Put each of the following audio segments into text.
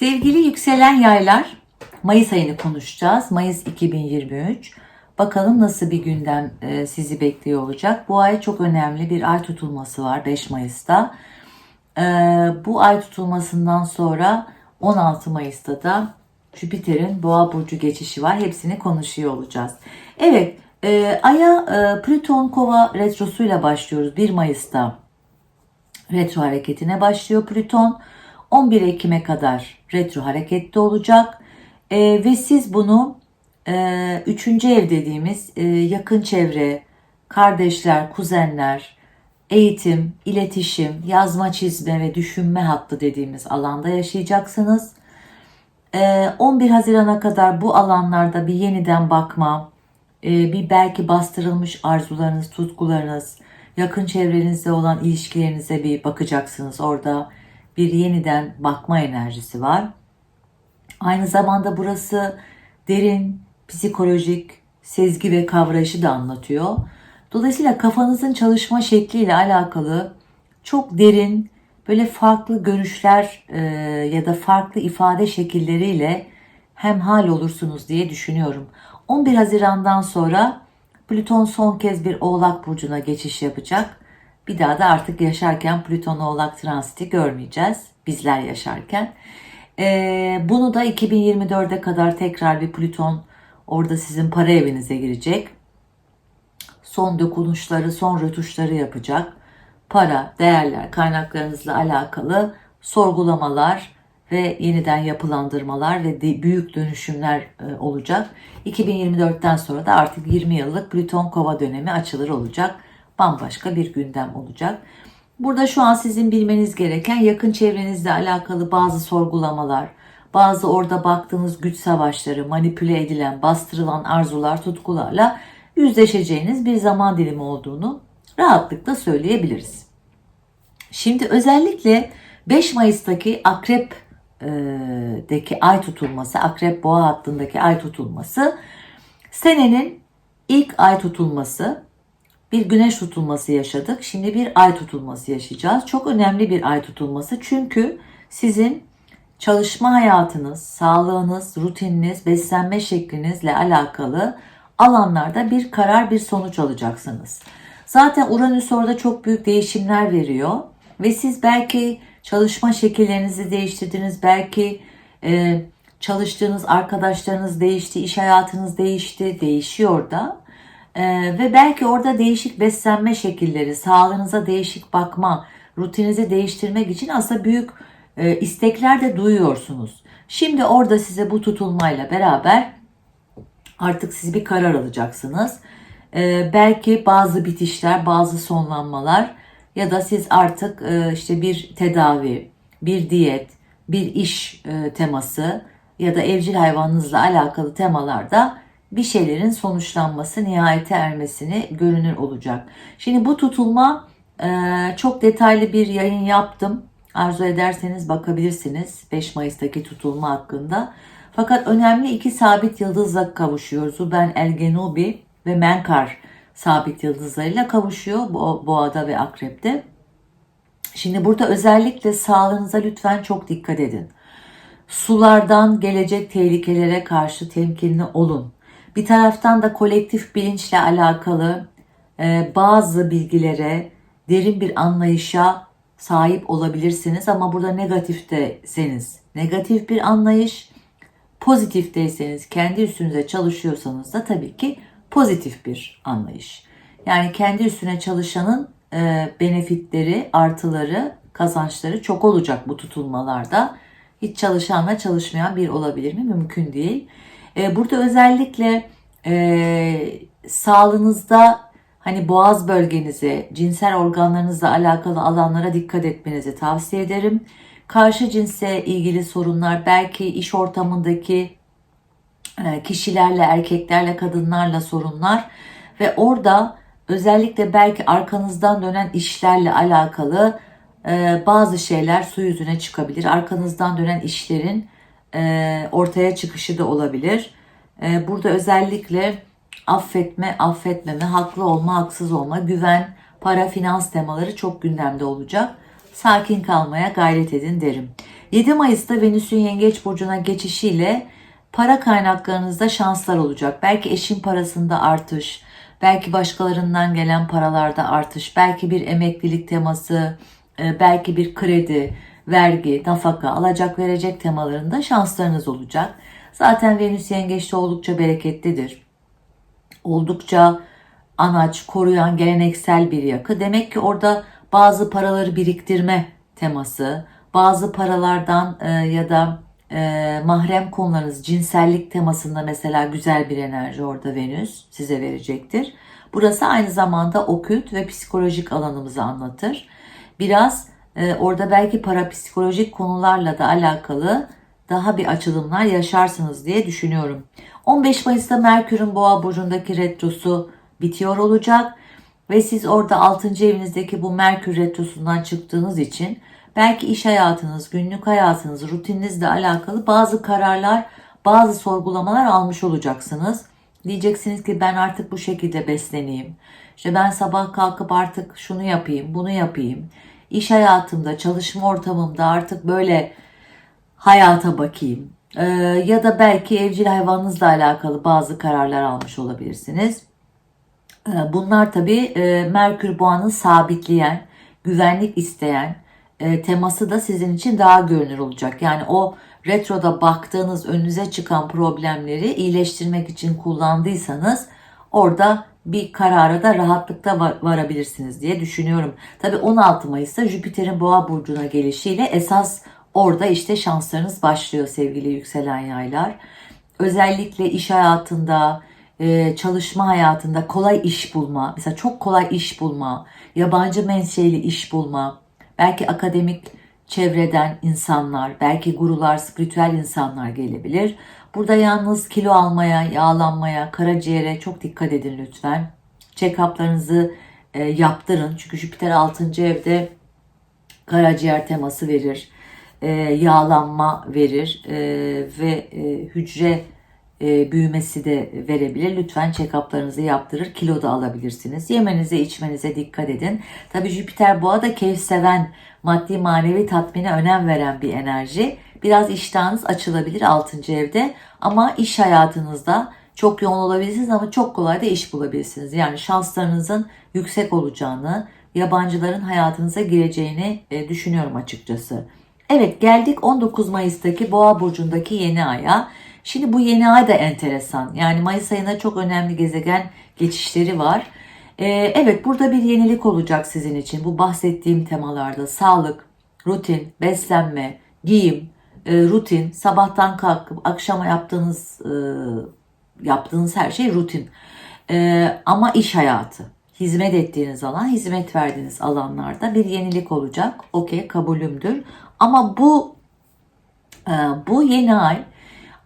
Sevgili yükselen yaylar, Mayıs ayını konuşacağız. Mayıs 2023. Bakalım nasıl bir gündem e, sizi bekliyor olacak. Bu ay çok önemli bir ay tutulması var 5 Mayıs'ta. E, bu ay tutulmasından sonra 16 Mayıs'ta da Jüpiter'in Boğa burcu geçişi var. Hepsini konuşuyor olacağız. Evet, e, Ay'a e, Plüton Kova retrosuyla başlıyoruz 1 Mayıs'ta. Retro hareketine başlıyor Plüton. 11 Ekim'e kadar retro harekette olacak. E, ve siz bunu e, üçüncü ev dediğimiz e, yakın çevre, kardeşler, kuzenler, eğitim, iletişim, yazma, çizme ve düşünme hattı dediğimiz alanda yaşayacaksınız. E, 11 Haziran'a kadar bu alanlarda bir yeniden bakma, e, bir belki bastırılmış arzularınız, tutkularınız, yakın çevrenizde olan ilişkilerinize bir bakacaksınız. Orada bir yeniden bakma enerjisi var. Aynı zamanda burası derin, psikolojik, sezgi ve kavrayışı da anlatıyor. Dolayısıyla kafanızın çalışma şekliyle alakalı çok derin, böyle farklı görüşler e, ya da farklı ifade şekilleriyle hemhal olursunuz diye düşünüyorum. 11 Haziran'dan sonra Plüton son kez bir Oğlak Burcu'na geçiş yapacak. Bir daha da artık yaşarken Plüton Oğlak transiti görmeyeceğiz bizler yaşarken. Ee, bunu da 2024'e kadar tekrar bir Plüton orada sizin para evinize girecek. Son dokunuşları, son rötuşları yapacak. Para, değerler, kaynaklarınızla alakalı sorgulamalar ve yeniden yapılandırmalar ve de büyük dönüşümler e, olacak. 2024'ten sonra da artık 20 yıllık Plüton Kova dönemi açılır olacak. Bambaşka bir gündem olacak. Burada şu an sizin bilmeniz gereken yakın çevrenizle alakalı bazı sorgulamalar, bazı orada baktığınız güç savaşları, manipüle edilen, bastırılan arzular, tutkularla yüzleşeceğiniz bir zaman dilimi olduğunu rahatlıkla söyleyebiliriz. Şimdi özellikle 5 Mayıs'taki Akrep deki ay tutulması, Akrep Boğa hattındaki ay tutulması senenin ilk ay tutulması bir güneş tutulması yaşadık. Şimdi bir ay tutulması yaşayacağız. Çok önemli bir ay tutulması çünkü sizin çalışma hayatınız, sağlığınız, rutininiz, beslenme şeklinizle alakalı alanlarda bir karar, bir sonuç alacaksınız. Zaten Uranüs orada çok büyük değişimler veriyor ve siz belki çalışma şekillerinizi değiştirdiniz, belki e, çalıştığınız arkadaşlarınız değişti, iş hayatınız değişti, değişiyor da. Ee, ve belki orada değişik beslenme şekilleri, sağlığınıza değişik bakma, rutininizi değiştirmek için aslında büyük e, istekler de duyuyorsunuz. Şimdi orada size bu tutulmayla beraber artık siz bir karar alacaksınız. Ee, belki bazı bitişler, bazı sonlanmalar ya da siz artık e, işte bir tedavi, bir diyet, bir iş e, teması ya da evcil hayvanınızla alakalı temalarda bir şeylerin sonuçlanması, nihayete ermesini görünür olacak. Şimdi bu tutulma e, çok detaylı bir yayın yaptım. Arzu ederseniz bakabilirsiniz 5 Mayıs'taki tutulma hakkında. Fakat önemli iki sabit yıldızla kavuşuyor. Zuben El Genubi ve Menkar sabit yıldızlarıyla kavuşuyor Boğa'da ve Akrep'te. Şimdi burada özellikle sağlığınıza lütfen çok dikkat edin. Sulardan gelecek tehlikelere karşı temkinli olun. Bir taraftan da kolektif bilinçle alakalı e, bazı bilgilere, derin bir anlayışa sahip olabilirsiniz ama burada negatifteseniz negatif bir anlayış, pozitifteyseniz kendi üstünüze çalışıyorsanız da tabii ki pozitif bir anlayış. Yani kendi üstüne çalışanın e, benefitleri, artıları, kazançları çok olacak bu tutulmalarda. Hiç çalışanla çalışmayan bir olabilir mi? Mümkün değil. E, burada özellikle e, sağlığınızda hani boğaz bölgenize, cinsel organlarınızla alakalı alanlara dikkat etmenizi tavsiye ederim. Karşı cinse ilgili sorunlar belki iş ortamındaki e, kişilerle, erkeklerle, kadınlarla sorunlar ve orada özellikle belki arkanızdan dönen işlerle alakalı e, bazı şeyler su yüzüne çıkabilir. Arkanızdan dönen işlerin e, ortaya çıkışı da olabilir. E, burada özellikle affetme, affetmeme, haklı olma, haksız olma, güven, para, finans temaları çok gündemde olacak. Sakin kalmaya gayret edin derim. 7 Mayıs'ta Venüs'ün Yengeç Burcu'na geçişiyle para kaynaklarınızda şanslar olacak. Belki eşin parasında artış, belki başkalarından gelen paralarda artış, belki bir emeklilik teması, belki bir kredi, vergi, nafaka, alacak verecek temalarında şanslarınız olacak. Zaten Venüs Yengeç'te oldukça bereketlidir. Oldukça anaç, koruyan, geleneksel bir yakı. Demek ki orada bazı paraları biriktirme teması, bazı paralardan e, ya da e, mahrem konularınız, cinsellik temasında mesela güzel bir enerji orada Venüs size verecektir. Burası aynı zamanda okült ve psikolojik alanımızı anlatır. Biraz e, orada belki parapsikolojik konularla da alakalı daha bir açılımlar yaşarsınız diye düşünüyorum. 15 Mayıs'ta Merkür'ün Boğa burcundaki retrosu bitiyor olacak ve siz orada 6. evinizdeki bu Merkür retrosundan çıktığınız için belki iş hayatınız, günlük hayatınız, rutininizle alakalı bazı kararlar, bazı sorgulamalar almış olacaksınız. Diyeceksiniz ki ben artık bu şekilde besleneyim. İşte ben sabah kalkıp artık şunu yapayım, bunu yapayım. İş hayatımda, çalışma ortamımda artık böyle hayata bakayım. Ee, ya da belki evcil hayvanınızla alakalı bazı kararlar almış olabilirsiniz. Ee, bunlar tabii e, Merkür Boğa'nı sabitleyen, güvenlik isteyen e, teması da sizin için daha görünür olacak. Yani o retroda baktığınız önünüze çıkan problemleri iyileştirmek için kullandıysanız orada bir karara da rahatlıkla var, varabilirsiniz diye düşünüyorum. Tabii 16 Mayıs'ta Jüpiter'in Boğa burcuna gelişiyle esas orada işte şanslarınız başlıyor sevgili yükselen yaylar. Özellikle iş hayatında, e, çalışma hayatında kolay iş bulma, mesela çok kolay iş bulma, yabancı menşeli iş bulma, belki akademik çevreden insanlar, belki gurular, spiritüel insanlar gelebilir. Burada yalnız kilo almaya, yağlanmaya, karaciğere çok dikkat edin lütfen. Check-up'larınızı e, yaptırın. Çünkü Jüpiter 6. evde karaciğer teması verir. E, yağlanma verir e, ve e, hücre e, büyümesi de verebilir. Lütfen check-up'larınızı yaptırır. Kilo da alabilirsiniz. Yemenize içmenize dikkat edin. Tabi Jüpiter boğa da keyif seven, maddi manevi tatmine önem veren bir enerji. Biraz iştahınız açılabilir 6. evde ama iş hayatınızda çok yoğun olabilirsiniz ama çok kolay da iş bulabilirsiniz. Yani şanslarınızın yüksek olacağını, yabancıların hayatınıza gireceğini e, düşünüyorum açıkçası. Evet geldik 19 Mayıs'taki Boğa burcundaki yeni aya. Şimdi bu yeni ay da enteresan. Yani Mayıs ayında çok önemli gezegen geçişleri var. Ee, evet burada bir yenilik olacak sizin için. Bu bahsettiğim temalarda sağlık, rutin, beslenme, giyim, e, rutin, sabahtan kalkıp akşama yaptığınız e, yaptığınız her şey rutin. E, ama iş hayatı, hizmet ettiğiniz alan, hizmet verdiğiniz alanlarda bir yenilik olacak. Okey kabulümdür. Ama bu e, bu yeni ay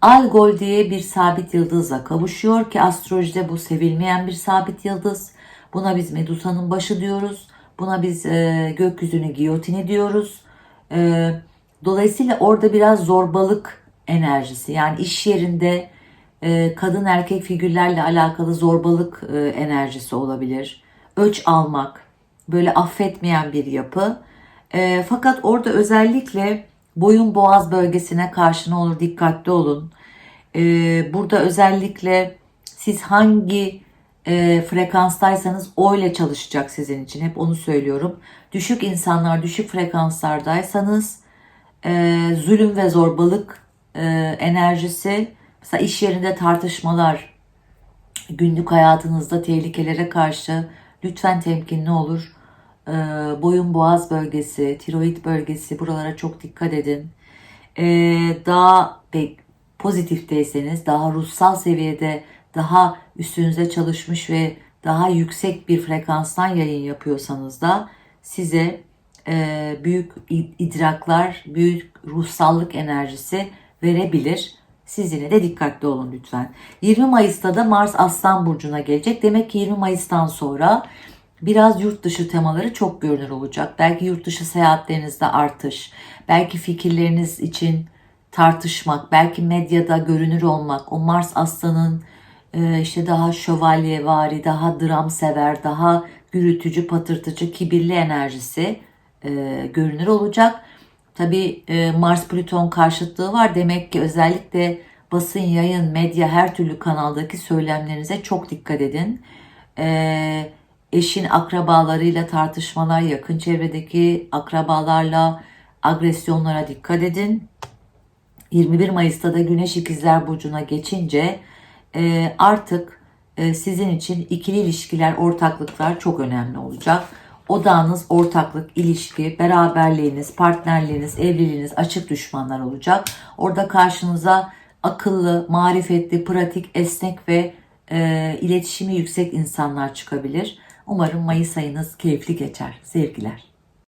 Algol diye bir sabit yıldızla kavuşuyor ki astrolojide bu sevilmeyen bir sabit yıldız. Buna biz Medusa'nın başı diyoruz. Buna biz e, gökyüzünü giyotini diyoruz. E, dolayısıyla orada biraz zorbalık enerjisi yani iş yerinde e, kadın erkek figürlerle alakalı zorbalık e, enerjisi olabilir. Öç almak, böyle affetmeyen bir yapı. E, fakat orada özellikle boyun boğaz bölgesine karşı ne olur dikkatli olun. Ee, burada özellikle siz hangi e, frekanstaysanız o ile çalışacak sizin için. Hep onu söylüyorum. Düşük insanlar, düşük frekanslardaysanız e, zulüm ve zorbalık e, enerjisi, mesela iş yerinde tartışmalar, günlük hayatınızda tehlikelere karşı lütfen temkinli olur. E, boyun boğaz bölgesi, tiroid bölgesi buralara çok dikkat edin. E, daha pozitifteyseniz, daha ruhsal seviyede daha üstünüze çalışmış ve daha yüksek bir frekanstan yayın yapıyorsanız da size e, büyük idraklar, büyük ruhsallık enerjisi verebilir. Siz yine de dikkatli olun lütfen. 20 Mayıs'ta da Mars Aslan Burcu'na gelecek. Demek ki 20 Mayıs'tan sonra biraz yurt dışı temaları çok görünür olacak. Belki yurt dışı seyahatlerinizde artış, belki fikirleriniz için tartışmak, belki medyada görünür olmak, o Mars aslanın e, işte daha şövalyevari, daha dram sever, daha gürültücü, patırtıcı, kibirli enerjisi e, görünür olacak. Tabii e, Mars Plüton karşıtlığı var. Demek ki özellikle basın, yayın, medya her türlü kanaldaki söylemlerinize çok dikkat edin. E, eşin akrabalarıyla tartışmalar, yakın çevredeki akrabalarla agresyonlara dikkat edin. 21 Mayıs'ta da Güneş İkizler Burcu'na geçince e, artık e, sizin için ikili ilişkiler, ortaklıklar çok önemli olacak. Odağınız ortaklık, ilişki, beraberliğiniz, partnerliğiniz, evliliğiniz açık düşmanlar olacak. Orada karşınıza akıllı, marifetli, pratik, esnek ve e, iletişimi yüksek insanlar çıkabilir. Umarım Mayıs ayınız keyifli geçer. Sevgiler.